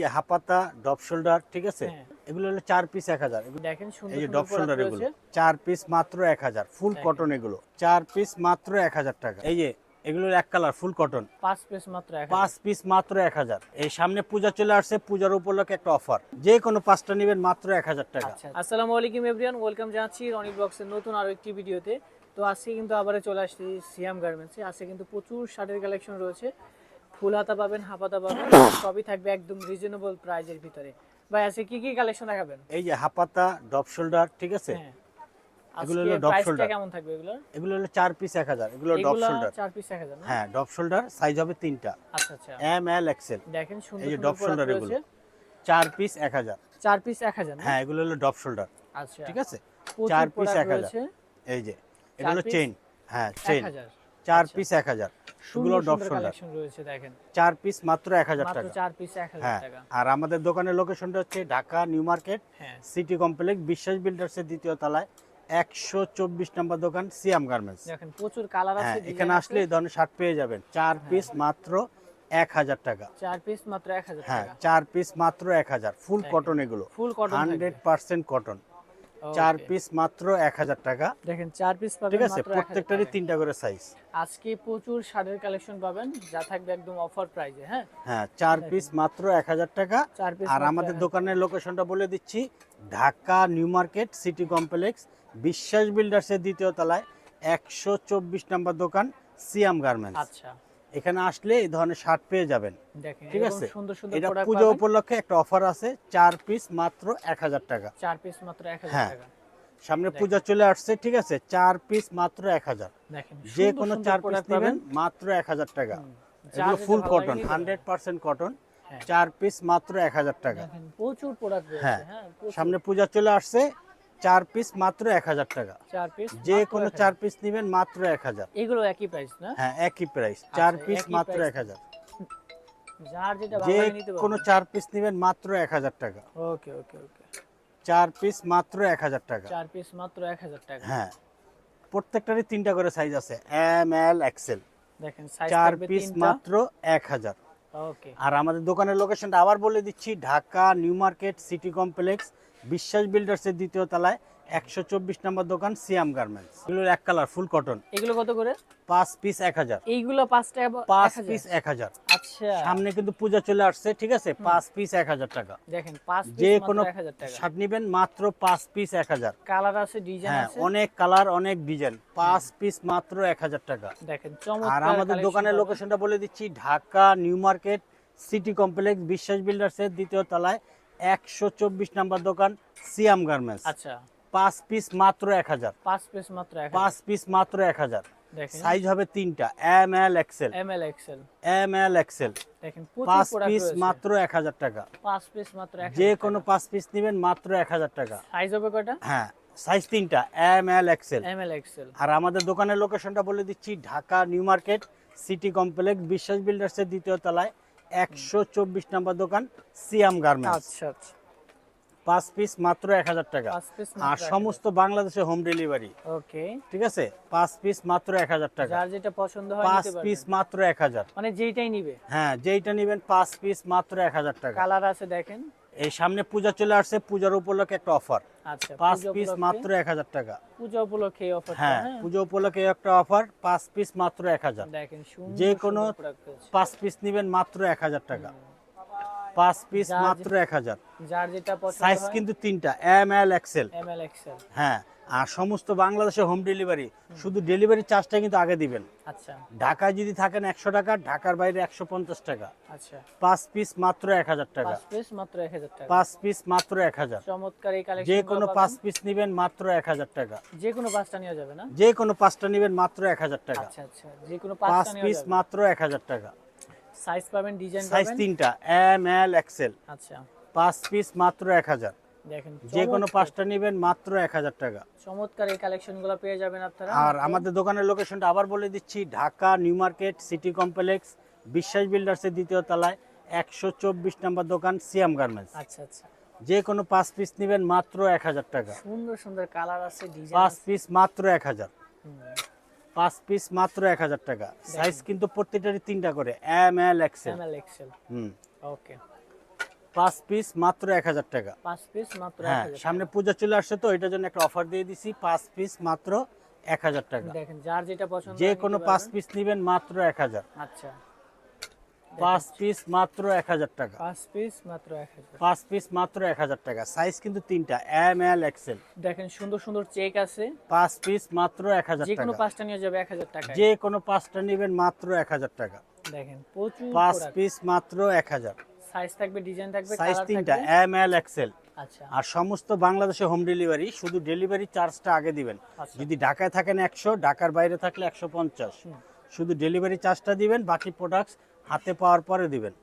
যে হাপাতা depth shoulder ঠিক আছে? হ্যাঁ। এগুলো হলো চার পিস এক হাজার। দেখেন এই যে ডপ শোল্ডার এগুলো। চার পিস মাত্র এক হাজার ফুল কটন এগুলো। চার পিস মাত্র এক হাজার টাকা। এই যে এগুলোর এক কালার ফুল কটন পাঁচ পিস মাত্র পাঁচ পিস মাত্র এক হাজার। এই সামনে পূজা চলে আসছে পূজার উপলক্ষে একটা অফার যে কোনো পাঁচটা নেবেন মাত্র এক হাজার টাকা। আচ্ছা আসসালামু আলাইকুম এভরিওয়ান ওয়েলকাম জানাচ্ছি রনিক ব্লগসের নতুন আরও একটি ভিডিওতে। তো আজকে কিন্তু আবার চলে আসছি সিয়াম গার্মেন্টসে আজকে কিন্তু প্রচুর শার্টের কালেকশন রয়েছে। ফুল হাতা পাবেন হাফ হাতা পাবেন সবই থাকবে একদম রিজনেবল প্রাইজের ভিতরে। ভাই আজকে কি কি কালেকশন দেখাবেন? এই যে হাপাতা ডপ শোল্ডার ঠিক আছে? হ্যাঁ। এগুলো হলো ডপ শোল্ডার। কেমন থাকবে এগুলো এগুলো হলো চার পিস এক হাজার এগুলো ডপ শোল্ডার। চার পিস এক হাজার না? হ্যাঁ ডপ শোল্ডার সাইজ হবে তিনটা। আচ্ছা আচ্ছা। এম এল এক্সেল দেখেন সুন্দর এই যে ডপ শোল্ডার এগুলো। রয়েছে। চার পিস এক হাজার। চার পিস এক হাজার না? হ্যাঁ এগুলো হলো ডপ শোল্ডার। আচ্ছা। ঠিক আছে? প্রচুর চার পিস product এক হাজার। রয়েছে। এই যে এগুলো piece? চেইন হ্যাঁ চেইন হাজার। চার আচ্ছা। পিস এক হাজার। সুন্দর কালেকশন রয়েছে দেখেন। চার পিস মাত্র এক হাজার মাত্র টাকা। চার পিস এক হাজার হ্যাঁ টাকা। আর আমাদের দোকানের লোকেশনটা হচ্ছে ঢাকা নিউ মার্কেট হ্যাঁ। সিটি কমপ্লেক্স বিশ্বাস বিল্ডার্সের দ্বিতীয় তলায় একশো চব্বিশ নম্বর দোকান সিয়াম গার্মেন্টস দেখেন প্রচুর কালার আছে হ্যাঁ এখানে আছে। আসলে এই ধরনের শার্ট পেয়ে যাবেন। চার পিস মাত্র এক হাজার টাকা। চার পিস মাত্র এক হাজার হ্যাঁ চার পিস মাত্র এক হাজার। ফুল কটন এগুলো। Full cotton hundred percent cotton চার পিস মাত্র এক হাজার টাকা। দেখেন চার পিস পাবেন ঠিক আছে প্রত্যেকটারই তিনটা করে সাইজ আজকে প্রচুর শাড়ির কালেকশন পাবেন যা থাকবে একদম অফার হ্যাঁ? হ্যাঁ চার পিস মাত্র এক হাজার টাকা। আর আমাদের দোকানের লোকেশনটা বলে দিচ্ছি Dhaka new market city complex Biswas বিল্ডার্সের দ্বিতীয় তলায় একশো চব্বিশ নম্বর দোকান সিয়াম গার্মেন্টস। আচ্ছা। এখানে আসলে এই ধরনের শার্ট পেয়ে যাবেন। ঠিক আছে? এটা পুজো উপলক্ষে একটা অফার আছে চার পিস মাত্র এক হাজার টাকা। চার পিস মাত্র এক হাজার হ্যাঁ। টাকা। সামনে পূজা চলে আসছে ঠিক আছে? চার পিস মাত্র এক হাজার। যে কোনো চার পিস নেবেন মাত্র এক হাজার টাকা। এগুলো full cotton hundred percent cotton. চার পিস মাত্র এক হাজার টাকা। প্রচুর প্রোডাক্ট হ্যাঁ। হ্যাঁ সামনে পূজা চলে আসছে চার পিস মাত্র এক হাজার টাকা। চার পিস যে কোনো চার পিস নেবেন মাত্র এক হাজার। এগুলো একই প্রাইস না? হ্যাঁ একই প্রাইস চার আচ্ছা, পিস মাত্র এক হাজার। যে কোনো চার পিস নেবেন মাত্র এক হাজার টাকা। ওকে ওকে ওকে চার পিস মাত্র এক হাজার টাকা। চার পিস মাত্র এক হাজার টাকা। হ্যাঁ। প্রত্যেকটারই তিনটা করে সাইজ আছে এম এল এক্সেল দেখেন চার পিস মাত্র এক হাজার। আর আমাদের দোকানের লোকেশনটা আবার বলে দিচ্ছি Dhaka new market city complex Biswas বিল্ডার্সের দ্বিতীয় তলায় একশো চব্বিশ নম্বর দোকান সিয়াম গার্মেন্টস। এগুলোর এক কালার ফুল কটন এগুলো কত করে? পাঁচ পিস এক হাজার। এইগুলো পাঁচ টাকা পাঁচ পিস এক হাজার। আচ্ছা। সামনে কিন্তু পূজা চলে আসছে ঠিক আছে? পাঁচ পিস এক হাজার টাকা। দেখেন পাঁচ যে কোনো শার্ট নিবেন মাত্র পাঁচ পিস এক হাজার। কালার আছে ডিজাইন হ্যাঁ আছে? অনেক কালার অনেক ডিজাইন পাঁচ পিস মাত্র এক হাজার টাকা। দেখেন আর আমাদের দোকানের। লোকেশনটা বলে দিচ্ছি Dhaka new market city complex Biswas বিল্ডার্সের দ্বিতীয় তলায় একশো চব্বিশ নম্বর দোকান সিয়াম গার্মেন্টস। আচ্ছা। পাঁচ পিস মাত্র এক হাজার। পাঁচ পিস মাত্র এক পাঁচ পিস মাত্র এক হাজার। সাইজ হবে তিনটা। M L XL M L XL M L XL পাঁচ পিস মাত্র এক হাজার টাকা। পাঁচ পিস মাত্র যে কোনো পাঁচ পিস নেবেন মাত্র এক হাজার টাকা। সাইজ হবে কয়টা? হ্যাঁ সাইজ তিনটা। M L XL M L XL আর আমাদের দোকানের লোকেশনটা বলে দিচ্ছি Dhaka new market city complex Biswas বিল্ডার্সের দ্বিতীয় তলায় একশো চব্বিশ নম্বর দোকান সিয়াম গার্মেন্টস। আচ্ছা আচ্ছা। পাঁচ পিস মাত্র এক হাজার টাকা। আর সমস্ত বাংলাদেশে হোম ডেলিভারি ওকে। ঠিক আছে? পাঁচ পিস মাত্র এক হাজার টাকা। যার যেটা পছন্দ হয় পাঁচ পিস মাত্র এক হাজার। মানে যেইটাই নিবে। হ্যাঁ যেইটা নেবেন পাঁচ পিস মাত্র এক হাজার টাকা। কালার আছে দেখেন। এই সামনে পূজা চলে আসছে পূজার উপলক্ষে একটা অফার আচ্ছা পাঁচ পিস মাত্র এক হাজার টাকা। পূজা উপলক্ষে এই অফারটা হ্যাঁ হ্যাঁ। পুজো উপলক্ষে একটা অফার পাঁচ পিস মাত্র এক হাজার। দেখেন যে কোনো- পাঁচ পিস নিবেন মাত্র এক হাজার টাকা। পাঁচ পিস মাত্র এক হাজার। যার যেটা সাইজ কিন্তু তিনটা M L XL M L XL হ্যাঁ আর সমস্ত বাংলাদেশে হোম। ডেলিভারি শুধু ডেলিভারি চার্জটা কিন্তু আগে দিবেন। আচ্ছা। ঢাকায় যদি থাকেন একশো টাকা ঢাকার বাইরে একশো পঞ্চাশ টাকা। আচ্ছা। পাঁচ পিস মাত্র এক হাজার টাকা। পাঁচ পিস মাত্র এক হাজার টাকা। পাঁচ পিস মাত্র এক হাজার। চমৎকার এই কালেকশন যে কোনো পাঁচ পিস নেবেন মাত্র এক হাজার টাকা। যে কোনো পাঁচটা নেওয়া যাবে না? যে কোনো পাঁচটা নেবেন মাত্র এক হাজার টাকা। আচ্ছা আচ্ছা। যে কোনো পাঁচ পিস মাত্র এক হাজার টাকা। সাইজ পাবেন ডিজাইন সাইজ তিনটা এম এল এক্সেল আচ্ছা। পাঁচ পিস মাত্র এক হাজার। দেখেন যে কোনো পাঁচটা নেবেন মাত্র এক হাজার টাকা। চমৎকার এই কালেকশনগুলো পেয়ে যাবেন আপনারা। আর আমাদের দোকানের লোকেশনটা আবার বলে দিচ্ছি Dhaka new market city complex Biswas বিল্ডার্সের দ্বিতীয় তলায় একশো চব্বিশ নম্বর দোকান সিয়াম গার্মেন্টস। আচ্ছা আচ্ছা। যে কোনো পাঁচ পিস নেবেন মাত্র এক হাজার টাকা। সুন্দর সুন্দর কালার আছে ডিজাইন পাঁচ পিস মাত্র এক হাজার। পাঁচ পিস মাত্র এক হাজার টাকা। সাইজ কিন্তু প্রত্যেকটারই তিনটা করে এম এল এক্সেল হুম। ওকে। পাঁচ পিস মাত্র এক হাজার টাকা। পাঁচ পিস মাত্র হ্যাঁ সামনে পূজা চলে আসছে তো এটার জন্য একটা অফার দিয়ে দিছি পাঁচ পিস মাত্র এক হাজার টাকা। দেখেন যার যেটা পছন্দ যে কোনো পাঁচ পিস নেবেন মাত্র এক হাজার। আচ্ছা। পাঁচ পিস মাত্র এক হাজার টাকা। পাঁচ পিস মাত্র এক হাজার পাঁচ পিস মাত্র এক হাজার টাকা। সাইজ কিন্তু তিনটা এম এল এক্সেল দেখেন সুন্দর সুন্দর চেক আছে। পাঁচ পিস মাত্র এক হাজার যে কোনো পাঁচটা নিয়ে যাবে এক হাজার টাকা যে কোনো পাঁচটা নেবেন মাত্র এক হাজার টাকা। দেখেন প্রচুর পাঁচ পিস মাত্র এক হাজার। সাইজ থাকবে ডিজাইন থাকবে সাইজ তিনটা এম এল এক্সেল আর সমস্ত বাংলাদেশে হোম ডেলিভারি শুধু ডেলিভারি চার্জটা আগে দিবেন। আচ্ছা। যদি ঢাকায় থাকেন একশো ঢাকার বাইরে থাকলে একশো পঞ্চাশ। শুধু ডেলিভারি চার্জটা দিবেন বাকি প্রোডাক্টস হাতে পাওয়ার পরে দিবেন।